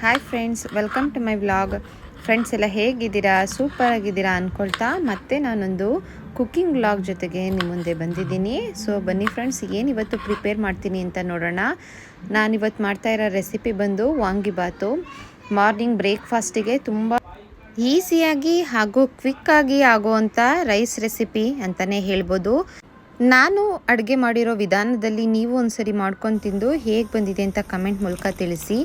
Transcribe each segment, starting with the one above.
Hi friends welcome to my vlog friends ಎಲ್ಲ ಹೇಗಿದ್ದೀರಾ? Super ಆಗಿದ್ದೀರಾ ಅಂದ್ಕೊಳ್ತಾ ಮತ್ತೆ ನಾನೊಂದು ಕುಕ್ಕಿಂಗ್ ವ್ಲಾಗ್ ಜೊತೆಗೆ ನಿಮ್ಮ ಮುಂದೆ ಬಂದಿದ್ದೀನಿ. ಸೊ ಬನ್ನಿ ಫ್ರೆಂಡ್ಸ್ ಇವತ್ತು ಪ್ರಿಪೇರ್ ಮಾಡ್ತೀನಿ ಅಂತ ನೋಡೋಣ. ನಾನಿವತ್ತು ಮಾಡ್ತಾ ಇರೋ ರೆಸಿಪಿ ಬಂದು ವಾಂಗಿಬಾತು ಮಾರ್ನಿಂಗ್ ಬ್ರೇಕ್ಫಾಸ್ಟಿಗೆ ತುಂಬ ಈಸಿಯಾಗಿ ಹಾಗೂ ಕ್ವಿಕ್ಕಾಗಿ ಆಗುವಂಥ ರೈಸ್ ರೆಸಿಪಿ ಅಂತಲೇ ಹೇಳ್ಬೋದು. ನಾನು ಅಡುಗೆ ಮಾಡಿರೋ ವಿಧಾನದಲ್ಲಿ ನೀವು ಒಂದ್ಸರಿ ಮಾಡ್ಕೊಂಡು ತಿಂದು ಹೇಗೆ ಬಂದಿದೆ ಅಂತ ಕಮೆಂಟ್ ಮೂಲಕ ತಿಳಿಸಿ.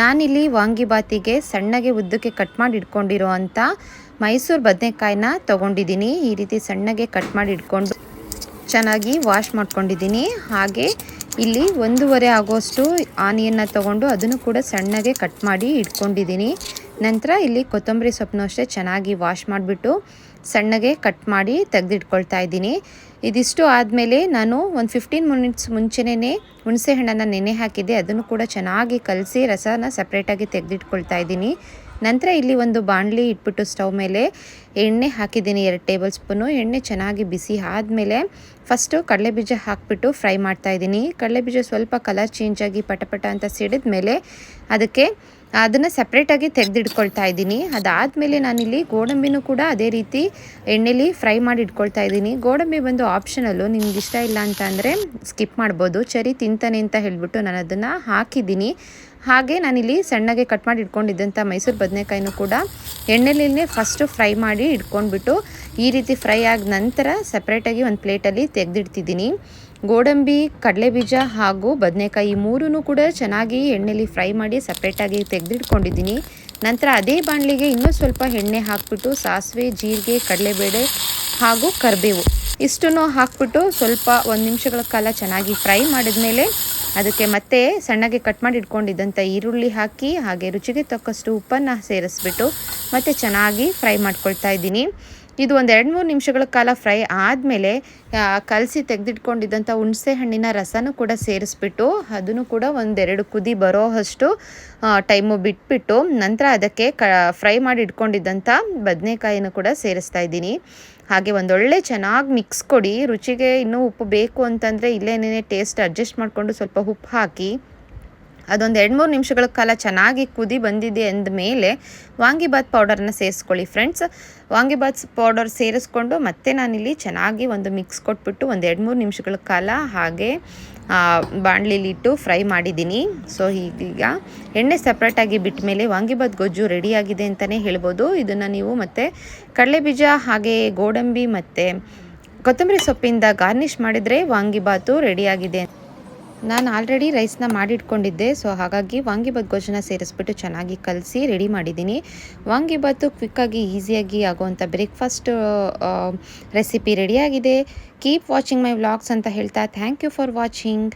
ನಾನಿಲ್ಲಿ ವಾಂಗಿಬಾತಿಗೆ ಸಣ್ಣಗೆ ಉದ್ದಕ್ಕೆ ಕಟ್ ಮಾಡಿ ಇಟ್ಕೊಂಡಿರೋ ಅಂಥ ಮೈಸೂರು ಬದನೆಕಾಯಿನ ತೊಗೊಂಡಿದ್ದೀನಿ. ಈ ರೀತಿ ಸಣ್ಣಗೆ ಕಟ್ ಮಾಡಿ ಇಟ್ಕೊಂಡು ಚೆನ್ನಾಗಿ ವಾಶ್ ಮಾಡ್ಕೊಂಡಿದ್ದೀನಿ. ಹಾಗೆ ಇಲ್ಲಿ ಒಂದೂವರೆ ಆಗೋಷ್ಟು ಆನಿಯನ್ನು ತೊಗೊಂಡು ಅದನ್ನು ಕೂಡ ಸಣ್ಣಗೆ ಕಟ್ ಮಾಡಿ ಇಟ್ಕೊಂಡಿದ್ದೀನಿ. ನಂತರ ಇಲ್ಲಿ ಕೊತ್ತಂಬರಿ ಸೊಪ್ಪನ್ನು ಅಷ್ಟೇ ಚೆನ್ನಾಗಿ ವಾಶ್ ಮಾಡಿಬಿಟ್ಟು ಸಣ್ಣಗೆ ಕಟ್ ಮಾಡಿ ತೆಗೆದಿಟ್ಕೊಳ್ತಾ ಇದ್ದೀನಿ. ಇದಿಷ್ಟು ಆದಮೇಲೆ ನಾನು ಒಂದು ಫಿಫ್ಟೀನ್ ಮಿನಿಟ್ಸ್ ಮುಂಚೆನೇ ಹುಣಸೆ ಹಣ್ಣನ್ನು ನೆನೆ ಹಾಕಿದ್ದೆ. ಅದನ್ನು ಕೂಡ ಚೆನ್ನಾಗಿ ಕಲಸಿ ರಸನ ಸಪ್ರೇಟಾಗಿ ತೆಗೆದಿಟ್ಕೊಳ್ತಾ ಇದ್ದೀನಿ. ನಂತರ ಇಲ್ಲಿ ಒಂದು ಬಾಣಲಿ ಇಟ್ಬಿಟ್ಟು ಸ್ಟವ್ ಮೇಲೆ ಎಣ್ಣೆ ಹಾಕಿದ್ದೀನಿ, ಎರಡು ಟೇಬಲ್ ಸ್ಪೂನು. ಎಣ್ಣೆ ಚೆನ್ನಾಗಿ ಬಿಸಿ ಆದಮೇಲೆ ಫಸ್ಟು ಕಡಲೆಬೀಜ ಹಾಕಿಬಿಟ್ಟು ಫ್ರೈ ಮಾಡ್ತಾ ಇದ್ದೀನಿ. ಕಡಲೆಬೀಜ ಸ್ವಲ್ಪ ಕಲರ್ ಚೇಂಜಾಗಿ ಪಟಪಟ ಅಂತ ಸಿಡಿದ ಮೇಲೆ ಅದಕ್ಕೆ ಅದನ್ನು ಸಪ್ರೇಟಾಗಿ ತೆಗೆದಿಟ್ಕೊಳ್ತಾ ಇದ್ದೀನಿ. ಅದಾದಮೇಲೆ ನಾನಿಲ್ಲಿ ಗೋಡಂಬಿನೂ ಕೂಡ ಅದೇ ರೀತಿ ಎಣ್ಣೆಲಿ ಫ್ರೈ ಮಾಡಿ ಇಟ್ಕೊಳ್ತಾ ಇದ್ದೀನಿ. ಗೋಡಂಬಿ ಬಂದು ಆಪ್ಷನಲ್ಲು ನಿಮ್ಗೆ ಇಷ್ಟ ಇಲ್ಲ ಅಂತ ಅಂದರೆ ಸ್ಕಿಪ್ ಮಾಡ್ಬೋದು. ಚರಿ ತಿಂತಾನೆ ಅಂತ ಹೇಳಿಬಿಟ್ಟು ನಾನು ಅದನ್ನು ಹಾಕಿದ್ದೀನಿ. ಹಾಗೆ ನಾನಿಲ್ಲಿ ಸಣ್ಣಗೆ ಕಟ್ ಮಾಡಿ ಇಟ್ಕೊಂಡಿದ್ದಂಥ ಮೈಸೂರು ಬದನೆಕಾಯಿನೂ ಕೂಡ ಎಣ್ಣೆಲಿನೇ ಫಸ್ಟು ಫ್ರೈ ಮಾಡಿ ಇಟ್ಕೊಂಡ್ಬಿಟ್ಟು ಈ ರೀತಿ ಫ್ರೈ ಆದ ನಂತರ ಸಪ್ರೇಟಾಗಿ ಒಂದು ಪ್ಲೇಟಲ್ಲಿ ತೆಗೆದಿಡ್ತಿದ್ದೀನಿ. ಗೋಡಂಬಿ, ಕಡಲೆಬೀಜ ಹಾಗೂ ಬದನೆಕಾಯಿ ಮೂರೂ ಕೂಡ ಚೆನ್ನಾಗಿ ಎಣ್ಣೆಲಿ ಫ್ರೈ ಮಾಡಿ ಸಪ್ರೇಟಾಗಿ ತೆಗೆದಿಟ್ಕೊಂಡಿದ್ದೀನಿ. ನಂತರ ಅದೇ ಬಾಣಲಿಗೆ ಇನ್ನೂ ಸ್ವಲ್ಪ ಎಣ್ಣೆ ಹಾಕ್ಬಿಟ್ಟು ಸಾಸಿವೆ, ಜೀರಿಗೆ, ಕಡಲೆಬೇಳೆ ಹಾಗೂ ಕರಿಬೇವು ಇಷ್ಟನ್ನು ಹಾಕ್ಬಿಟ್ಟು ಸ್ವಲ್ಪ ಒಂದು ನಿಮಿಷಗಳ ಕಾಲ ಚೆನ್ನಾಗಿ ಫ್ರೈ ಮಾಡಿದ್ಮೇಲೆ ಅದಕ್ಕೆ ಮತ್ತೆ ಸಣ್ಣಗೆ ಕಟ್ ಮಾಡಿ ಇಟ್ಕೊಂಡಿದ್ದಂಥ ಈರುಳ್ಳಿ ಹಾಕಿ ಹಾಗೆ ರುಚಿಗೆ ತಕ್ಕಷ್ಟು ಉಪ್ಪನ್ನು ಸೇರಿಸ್ಬಿಟ್ಟು ಮತ್ತೆ ಚೆನ್ನಾಗಿ ಫ್ರೈ ಮಾಡ್ಕೊಳ್ತಾ ಇದ್ದೀನಿ. ಇದು ಒಂದು ಎರಡು ಮೂರು ನಿಮಿಷಗಳ ಕಾಲ ಫ್ರೈ ಆದಮೇಲೆ ಕಲಸಿ ತೆಗೆದಿಟ್ಕೊಂಡಿದ್ದಂಥ ಹುಣಸೆ ಹಣ್ಣಿನ ರಸನೂ ಕೂಡ ಸೇರಿಸ್ಬಿಟ್ಟು, ಅದನ್ನು ಕೂಡ ಒಂದೆರಡು ಕುದಿ ಬರೋ ಅಷ್ಟು ಟೈಮು ಬಿಟ್ಬಿಟ್ಟು, ನಂತರ ಅದಕ್ಕೆ ಕ ಫ್ರೈ ಮಾಡಿ ಇಟ್ಕೊಂಡಿದ್ದಂಥ ಬದನೆಕಾಯಿನೂ ಕೂಡ ಸೇರಿಸ್ತಾ ಇದ್ದೀನಿ. ಹಾಗೆ ಒಂದೊಳ್ಳೆ ಚೆನ್ನಾಗಿ ಮಿಕ್ಸ್ ಕೊಡಿ, ರುಚಿಗೆ ಇನ್ನೂ ಉಪ್ಪು ಬೇಕು ಅಂತಂದರೆ ಇಲ್ಲೇನೇ ಟೇಸ್ಟ್ ಅಡ್ಜಸ್ಟ್ ಮಾಡಿಕೊಂಡು ಸ್ವಲ್ಪ ಉಪ್ಪು ಹಾಕಿ ಅದೊಂದು ಎರಡು ಮೂರು ನಿಮಿಷಗಳ ಕಾಲ ಚೆನ್ನಾಗಿ ಕುದಿ ಬಂದಿದೆ ಅಂದ ಮೇಲೆ ವಾಂಗಿಬಾತ್ ಪೌಡರನ್ನ ಸೇರಿಸ್ಕೊಳ್ಳಿ ಫ್ರೆಂಡ್ಸ್ ವಾಂಗಿಬಾತ್ ಪೌಡರ್ ಸೇರಿಸ್ಕೊಂಡು ಮತ್ತೆ ನಾನಿಲ್ಲಿ ಚೆನ್ನಾಗಿ ಒಂದು ಮಿಕ್ಸ್ ಕೊಟ್ಬಿಟ್ಟು ಒಂದು ಎರಡು ಮೂರು ನಿಮಿಷಗಳ ಕಾಲ ಹಾಗೆ ಬಾಣಲಿಲಿಟ್ಟು ಫ್ರೈ ಮಾಡಿದ್ದೀನಿ. ಸೊ ಈಗ ಎಣ್ಣೆ ಸಪ್ರೇಟಾಗಿ ಬಿಟ್ಟ ಮೇಲೆ ವಾಂಗಿಬಾತ್ ಗೊಜ್ಜು ರೆಡಿಯಾಗಿದೆ ಅಂತಲೇ ಹೇಳ್ಬೋದು. ಇದನ್ನು ನೀವು ಮತ್ತು ಕಡಲೆಬೀಜ ಹಾಗೆ ಗೋಡಂಬಿ ಮತ್ತು ಕೊತ್ತಂಬರಿ ಸೊಪ್ಪಿಂದ ಗಾರ್ನಿಷ್ ಮಾಡಿದರೆ ವಾಂಗಿಬಾತು ರೆಡಿಯಾಗಿದೆ ನಾನು ಆಲ್ರೆಡಿ ರೈಸ್ನ ಮಾಡಿಟ್ಕೊಂಡಿದ್ದೆ. ಸೊ ಹಾಗಾಗಿ ವಾಂಗಿಬಾತ್ ಗೊಜ್ಜನ್ನ ಸೇರಿಸ್ಬಿಟ್ಟು ಚೆನ್ನಾಗಿ ಕಲಸಿ ರೆಡಿ ಮಾಡಿದ್ದೀನಿ. ವಾಂಗಿಬಾತು ಕ್ವಿಕ್ಕಾಗಿ ಈಸಿಯಾಗಿ ಆಗುವಂಥ ಬ್ರೇಕ್ಫಾಸ್ಟ್ ರೆಸಿಪಿ ರೆಡಿಯಾಗಿದೆ ಕೀಪ್ ವಾಚಿಂಗ್ ಮೈ ವ್ಲಾಗ್ಸ್ ಅಂತ ಹೇಳ್ತಾ ಥ್ಯಾಂಕ್ ಯು ಫಾರ್ ವಾಚಿಂಗ್